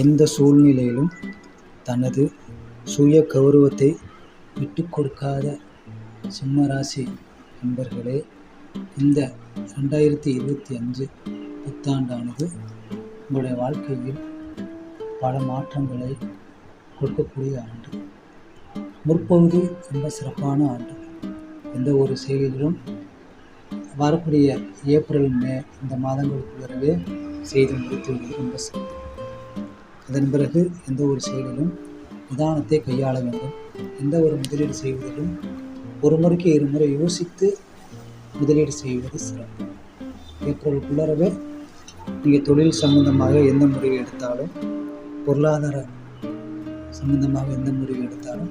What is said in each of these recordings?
எந்த சூழ்நிலையிலும் தனது சுய கௌரவத்தை விட்டுக் கொடுக்காத சிம்மராசி நண்பர்களே இந்த ரெண்டாயிரத்தி இருபத்தி அஞ்சு புத்தாண்டானது உங்களுடைய வாழ்க்கையில் பல மாற்றங்களை கொடுக்கக்கூடிய ஆண்டு. முற்பகுதி ரொம்ப சிறப்பான ஆண்டு. எந்த ஒரு செயலிலும் வரக்கூடிய ஏப்ரல் மே இந்த மாதங்களுக்கு பிறகு செய்து முடித்து ரொம்ப சிறப்பு. அதன் பிறகு எந்த ஒரு செயலிலும் நிதானத்தை கையாள வேண்டும். எந்த ஒரு முதலீடு செய்வதிலும் ஒரு முறைக்கு இருமுறை யோசித்து முதலீடு செய்வது சிறப்பு. ஏப்ரலுக்குள்ளரவே நீங்கள் தொழில் சம்பந்தமாக எந்த முடிவு எடுத்தாலும் பொருளாதார சம்பந்தமாக எந்த முடிவு எடுத்தாலும்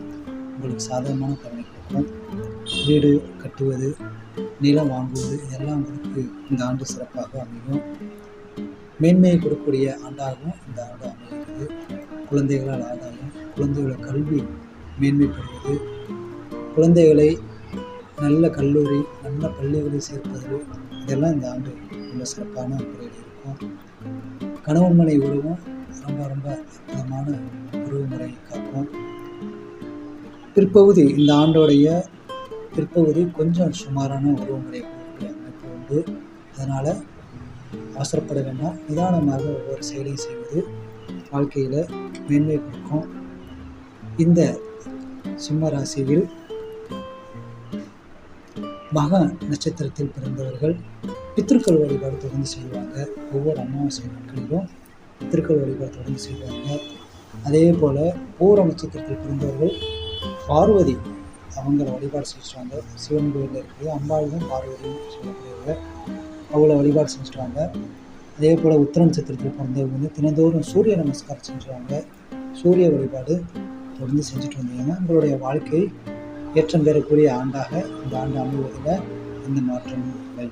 உங்களுக்கு சாதகமான பலனை கொடுக்கும். வீடு கட்டுவது நிலம் வாங்குவது இதெல்லாம் உங்களுக்கு இந்த ஆண்டு சிறப்பாக அமையும். மேன்மையை கொடுக்கக்கூடிய ஆண்டாகவும் இந்த ஆண்டு அமையும். குழந்தைகளால் ஆதாயம் குழந்தைகளோட கல்வி மேன்மைப்படுவது. குழந்தைகளை நல்ல கல்லூரி நல்ல பள்ளிகளை சேர்ப்பது இதெல்லாம் இந்த ஆண்டு ரொம்ப சிறப்பான முறையில் இருக்கும். கணவன் மனை உறவும் ரொம்ப ரொம்ப அற்புதமான உறவு காக்கும். பிற்பகுதி இந்த ஆண்டோடைய பிற்பகுதி கொஞ்சம் சுமாரான உருவமுறை அமைப்பு உண்டு. அதனால் அவசரப்பட வேண்டாம். நிதானமாக ஒவ்வொரு செயலையும் செய்வது வாழ்க்கையில் மேன்மை கொடுக்கும் இந்த சிம்ம ராசியில் மக நட்சத்திரத்தில் பிறந்தவர்கள் பித்திருக்கள் வழிபாடு தொடர்ந்து செய்வாங்க. ஒவ்வொரு அமாவாசை நாட்களிலும் பித்திருக்கள் வழிபாடு தொடர்ந்து செய்வாங்க. அதே போல் பூர நட்சத்திரத்தில் பிறந்தவர்கள் பார்வதி அவங்கள வழிபாடு செஞ்சுட்டு சிவன் கோயிலில் இருக்குது அம்பாளும் பார்வதியும் சொல்லக்கூடியவங்க அவங்கள வழிபாடு செஞ்சுட்டு வாங்க அதே போல் உத்திர நட்சத்திரத்தில் பிறந்தவங்க வந்து தினந்தோறும் சூரிய நமஸ்காரம் செஞ்சுருவாங்க. சூரிய வழிபாடு தொடர்ந்து செஞ்சுட்டு வந்தீங்கன்னா உங்களுடைய வாழ்க்கை ஏற்றம் பெறக்கூடிய ஆண்டாக இந்த ஆண்டு அமைவதில் எந்த மாற்றமும் இல்லை.